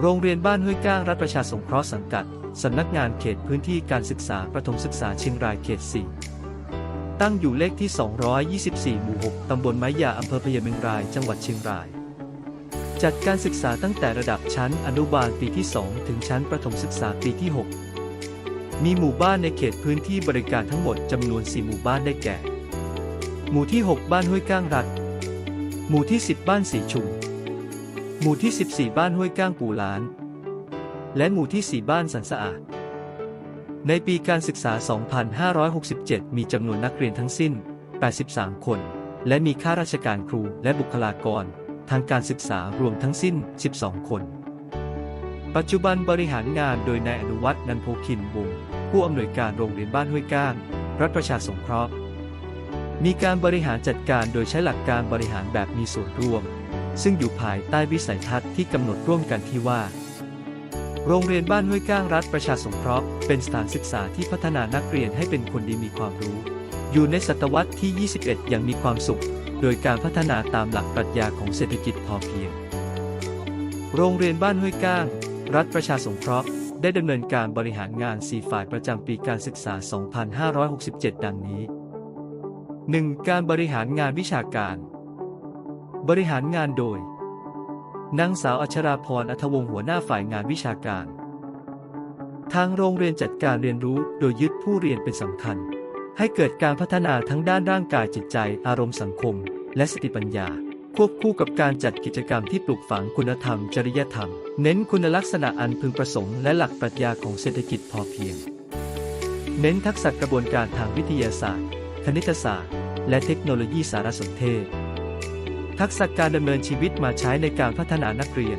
โรงเรียนบ้านห้วยก้างรัฐประชาสงเคราะห์สังกัด สำนักงานเขตพื้นที่การศึกษาประถมศึกษาเชียงรายเขต 4 ตั้งอยู่เลขที่ 224 หมู่ 6 ตำบลไม้ยาอำเภอพญาเมงราย จังหวัดเชียงราย จัดการศึกษาตั้งแต่ระดับชั้นอนุบาลปีที่ 2 ถึงชั้นประถมศึกษาปีที่ 6 มีหมู่บ้านในเขตพื้นที่บริการทั้งหมดจำนวน 4 หมู่บ้านได้แก่ หมู่ที่ 6 บ้านห้วยก้างรัฐ หมู่ที่ 10 บ้านสีชุม หมู่ที่ 14 บ้านห้วยก้างปู่ล้าน และหมู่ที่ 4 บ้านสันสะอาด ในปีการศึกษา 2567 มีจำนวนนักเรียนทั้งสิ้น 83 คน และมีข้าราชการครูและบุคลากร ทางการศึกษารวมทั้งสิ้น 12 คน ปัจจุบันบริหารงานโดยนายอนุวัฒน์นันโพคินวงผู้อำนวยการโรงเรียนบ้านห้วยก้าง รัฐประชาสงเคราะห์ มีการบริหารจัดการโดยใช้หลักการบริหารแบบมีส่วนร่วม ซึ่งอยู่ภายใต้วิสัยทัศน์ที่กำหนดร่วมกันที่ว่า โรงเรียนบ้านห้วยก้างรัฐประชาสงเคราะห์เป็นสถานศึกษาที่พัฒนานักเรียนให้เป็นคนดีมีความรู้ อยู่ในศตวรรษที่ 21 อย่างมีความสุข โดยการพัฒนาตามหลักปรัชญาของเศรษฐกิจพอเพียง โรงเรียนบ้านห้วยก้าง รัฐประชาสงเคราะห์ได้ดำเนินการบริหารงาน 4 ฝ่ายประจำปีการศึกษา 2567 ดังนี้ 1. การบริหารงานวิชาการ บริหารงานโดยนางสาวอัชราพรอัธวงศ์หัวหน้าฝ่ายงานวิชาการ ทางโรงเรียนจัดการเรียนรู้โดยยึดผู้เรียนเป็นสำคัญ ให้เกิดการพัฒนาทั้งด้านร่างกายจิตใจ อารมณ์สังคม และสติปัญญา ควบคู่กับการจัดกิจกรรมที่ปลูกฝังคุณธรรม จริยธรรม เน้นคุณลักษณะอันพึงประสงค์และหลักปรัชญาของเศรษฐกิจพอเพียง เน้นทักษะกระบวนการทางวิทยาศาสตร์ คณิตศาสตร์ และเทคโนโลยีสารสนเทศ ทักษะการดำเนินชีวิตมาใช้ในการพัฒนานักเรียน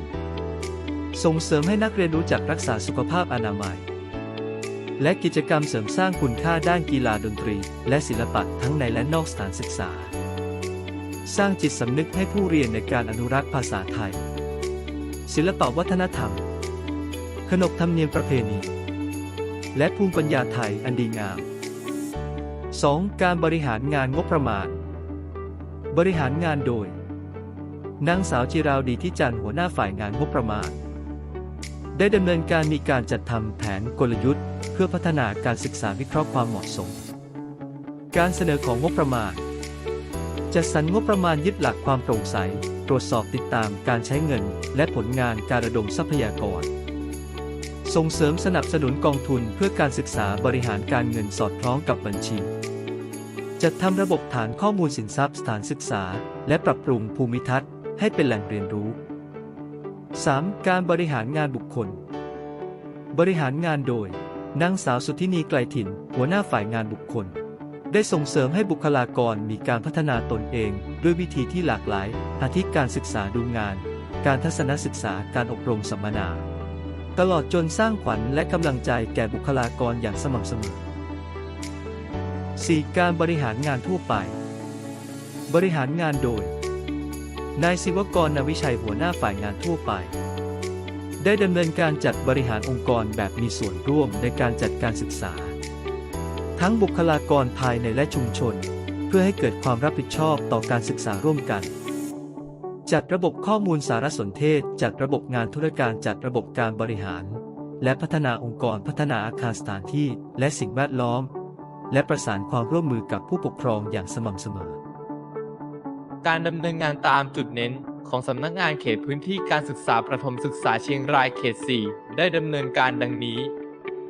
ส่งเสริมให้นักเรียนรู้จักรักษาสุขภาพอนามัย และกิจกรรมเสริมสร้างคุณค่าด้านกีฬาดนตรี และศิลปะทั้งในและนอกสถานศึกษา สร้างจิตสำนึกให้ผู้เรียนในการอนุรักษ์ภาษาไทย ศิลปวัฒนธรรม ขนบธรรมเนียมประเพณี และภูมิปัญญาไทยอันดีงาม 2. การบริหารงานงบประมาณ บริหารงานโดย นางสาวจิราวดีที่จันหัวหน้าฝ่ายงานงบประมาณ ได้ดำเนินการมีการจัดทำแผนกลยุทธ์ เพื่อพัฒนาการศึกษาวิเคราะห์ความเหมาะสม การเสนอของงบประมาณ จัดสรรงบประมาณยึดหลักความโปร่งใส ตรวจสอบติดตามการใช้เงิน และผลงานการระดมทรัพยากร ส่งเสริมสนับสนุนกองทุนเพื่อการศึกษาบริหารการเงินสอดคล้องกับบัญชีจัดทำระบบฐานข้อมูลสินทรัพย์สถานศึกษา และปรับปรุงภูมิทัศน์ ให้เป็นแหล่งเรียนรู้ 3. การบริหารงานบุคคล บริหารงานโดยนางสาวสุทธินีไกลถิ่น หัวหน้าฝ่ายงานบุคคล ได้ส่งเสริมให้บุคลากรมีการพัฒนาตนเอง ด้วยวิธีที่หลากหลาย อาทิการศึกษาดูงาน การทัศนศึกษาการอบรมสัมมนา ตลอดจนสร้างขวัญและกำลังใจแก่บุคลากรอย่างสม่ำเสมอ 4. การบริหารงานทั่วไป บริหารงานโดย นายศิวกรนวิชัยหัวหน้าฝ่ายงานทั่วไป ได้ดำเนินการจัดบริหารองค์กรแบบมีส่วนร่วมในการจัดการศึกษา ทั้งบุคลากรภายในและชุมชน เพื่อให้เกิดความรับผิดชอบต่อการศึกษาร่วมกัน จัดระบบข้อมูลสารสนเทศ จัดระบบงานธุรการจัดระบบการบริหาร และพัฒนาองค์กรพัฒนาอาคารสถานที่ และสิ่งแวดล้อม และประสานความร่วมมือกับผู้ปกครองอย่างสม่ำเสมอ การดำเนินงานตามจุดเน้น ของสำนักงานเขตพื้นที่การศึกษาประถมศึกษาเชียงรายเขต 4 ได้ดำเนินการดังนี้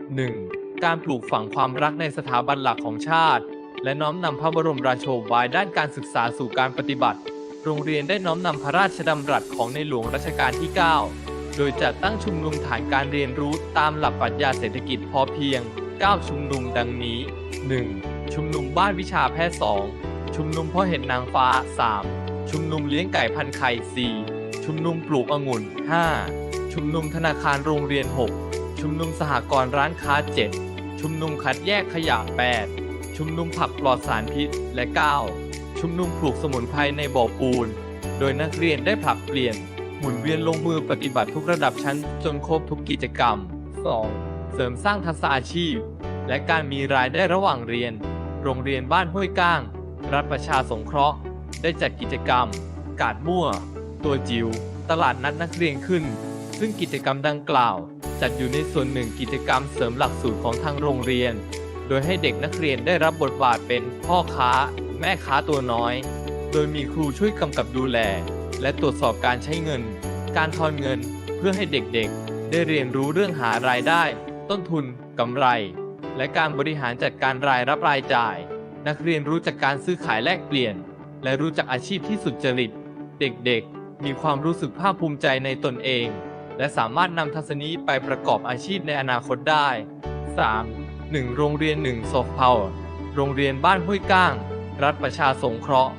1. การปลูกฝังความรักในสถาบันหลักของชาติ และน้อมนำพระบรมราโชบายด้านการศึกษาสู่การปฏิบัติ โรงเรียนได้น้อมนำพระราชดำรัสของในหลวงรัชกาลที่ 9 โดยจัดตั้งชุมนุมฐานการเรียนรู้ตามหลักปรัชญาเศรษฐกิจพอเพียง 9 ชุมนุมดังนี้ 1. ชุมนุมบ้านวิชาแพทย์ 2 ชุมนุมเพ่อเห็นนางฟ้า 3 ชุมนุมเลี้ยงไก่พันไข่ 4 ชุมนุมปลูกองุ่น 5 ชุมนุมธนาคารโรงเรียน 6 ชุมนุมสหกรณ์ร้านค้า 7 ชุมนุมคัดแยกขยะ 8 ชุมนุมผักปลอดสารพิษ และ 9 ชุมนุมปลูกสมุนไพรในบ่อปูน โดยนักเรียนได้ผลัดเปลี่ยน หมุนเวียนลงมือปฏิบัติทุกระดับชั้นจนครบทุกกิจกรรม 2. เสริมสร้างทักษะอาชีพ และการมีรายได้ระหว่างเรียน โรงเรียนบ้านห้วยก้าง รัฐประชาสงเคราะห์ ได้จัดกิจกรรม กาดมั่ว ตัวจิ๋วตลาดนัดนักเรียนขึ้น ซึ่งกิจกรรมดังกล่าว จัดอยู่ในส่วนหนึ่งกิจกรรมเสริมหลักสูตรของทางโรงเรียน โดยให้เด็กนักเรียนได้รับบทบาทเป็นพ่อค้า แม่ค้าตัวน้อย โดยมีครูช่วยกำกับดูแล และตรวจสอบการใช้เงิน การทอนเงินเพื่อให้เด็กๆ ได้เรียนรู้เรื่องหารายได้ ต้นทุนกำไร และการบริหารจัดการรายรับรายจ่าย นักเรียนรู้จักการซื้อขายแลกเปลี่ยน และรู้จักอาชีพที่สุจริต เด็กๆ มีความรู้สึกภาคภูมิใจในตนเอง และสามารถนำทัศนีไปประกอบอาชีพในอนาคตได้ 3. 1. โรงเรียน1 Soft Power โรงเรียนบ้านห้วยก้าง รัฐประชาสงเคราะห์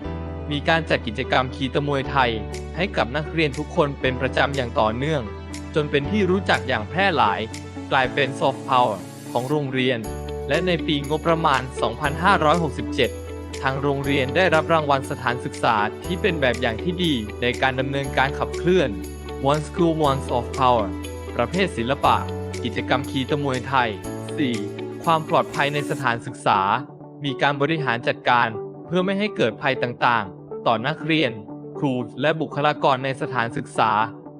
มีการจัดกิจกรรมขี่ตะมวยไทย ให้กับนักเรียนทุกคนเป็นประจำอย่างต่อเนื่อง จนเป็นที่รู้จักอย่างแพร่หลาย กลายเป็น Soft Power ของโรงเรียน และในปีงบประมาณ 2567 ทางโรงเรียนได้รับรางวัลสถานศึกษาที่เป็นแบบอย่างที่ดีในการดำเนินการขับเคลื่อน One School Ones of Power ประเภทศิลปะ กิจกรรมขี่ตะมวยไทย 4. ความปลอดภัยในสถานศึกษา มีการบริหารจัดการเพื่อไม่ให้เกิดภัยต่างๆ ต่อนักเรียน ครูและบุคลากรในสถานศึกษา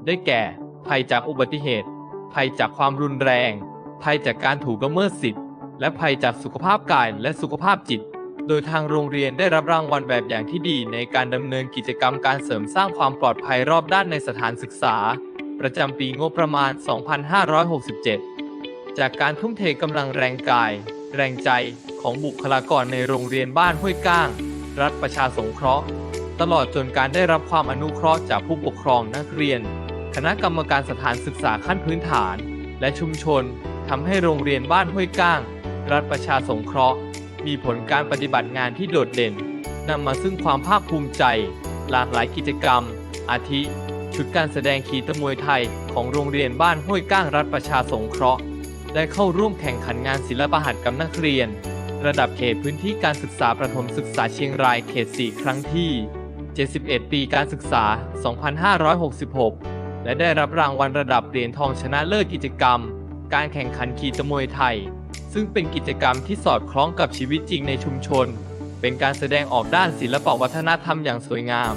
ได้แก่ ภัยจากอุบัติเหตุ ภัยจากความรุนแรง ภัยจากการถูกละเมิดสิทธิ์ และภัยจากสุขภาพกายและสุขภาพจิต โดยทางโรงเรียนได้รับรางวัลแบบอย่างที่ดีในการดำเนินกิจกรรมการเสริมสร้างความปลอดภัยรอบด้านในสถานศึกษา ประจำปีงบประมาณ 2567 จากการทุ่มเทกำลังแรงกาย แรงใจของบุคลากรในโรงเรียนบ้านห้วยก้าง รัฐประชาสงเคราะห์ ตลอดจนการได้รับความอนุเคราะห์จากผู้ปกครองนักเรียน คณะกรรมการสถานศึกษาขั้นพื้นฐาน และชุมชนทำให้โรงเรียนบ้านห้วยก้าง รัฐประชาสงเคราะห์ มีผลการปฏิบัติงานที่โดดเด่นนำมาซึ่งความภาคภูมิใจ หลากหลายกิจกรรม อาทิ ชุดการแสดงขี่ตะมวยไทยของโรงเรียนบ้านห้วยก้างรัฐประชาสงเคราะห์ ได้เข้าร่วมแข่งขันงานศิลปหัตถกรรมนักเรียน ระดับเขตพื้นที่การศึกษาประถมศึกษาเชียงรายเขต 4 ครั้งที่ 71 ปีการศึกษา 2566 และได้รับรางวัลระดับเหรียญทองชนะเลิศกิจกรรม การแข่งขันขี่ตะมวยไทย ซึ่งเป็นกิจกรรมที่สอดคล้องกับชีวิตจริงในชุมชน เป็นการแสดงออกด้านศิลปวัฒนธรรมอย่างสวยงาม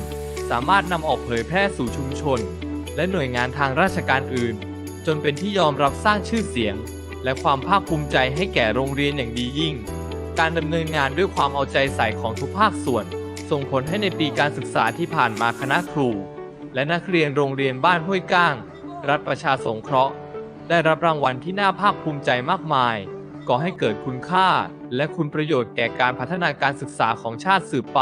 สามารถนำออกเผยแพร่สู่ชุมชน และหน่วยงานทางราชการอื่น จนเป็นที่ยอมรับสร้างชื่อเสียง และความภาคภูมิใจให้แก่โรงเรียนอย่างดียิ่ง การดำเนินงานด้วยความเอาใจใส่ของทุกภาคส่วน ส่งผลให้ในปีการศึกษาที่ผ่านมาคณะครู และนักเรียนโรงเรียนบ้านห้วยก้าง รัฐประชาสงเคราะห์ ได้รับรางวัลที่น่าภาคภูมิใจมากมาย ก่อให้เกิดคุณค่า และคุณประโยชน์แก่การพัฒนาการศึกษาของชาติสืบไป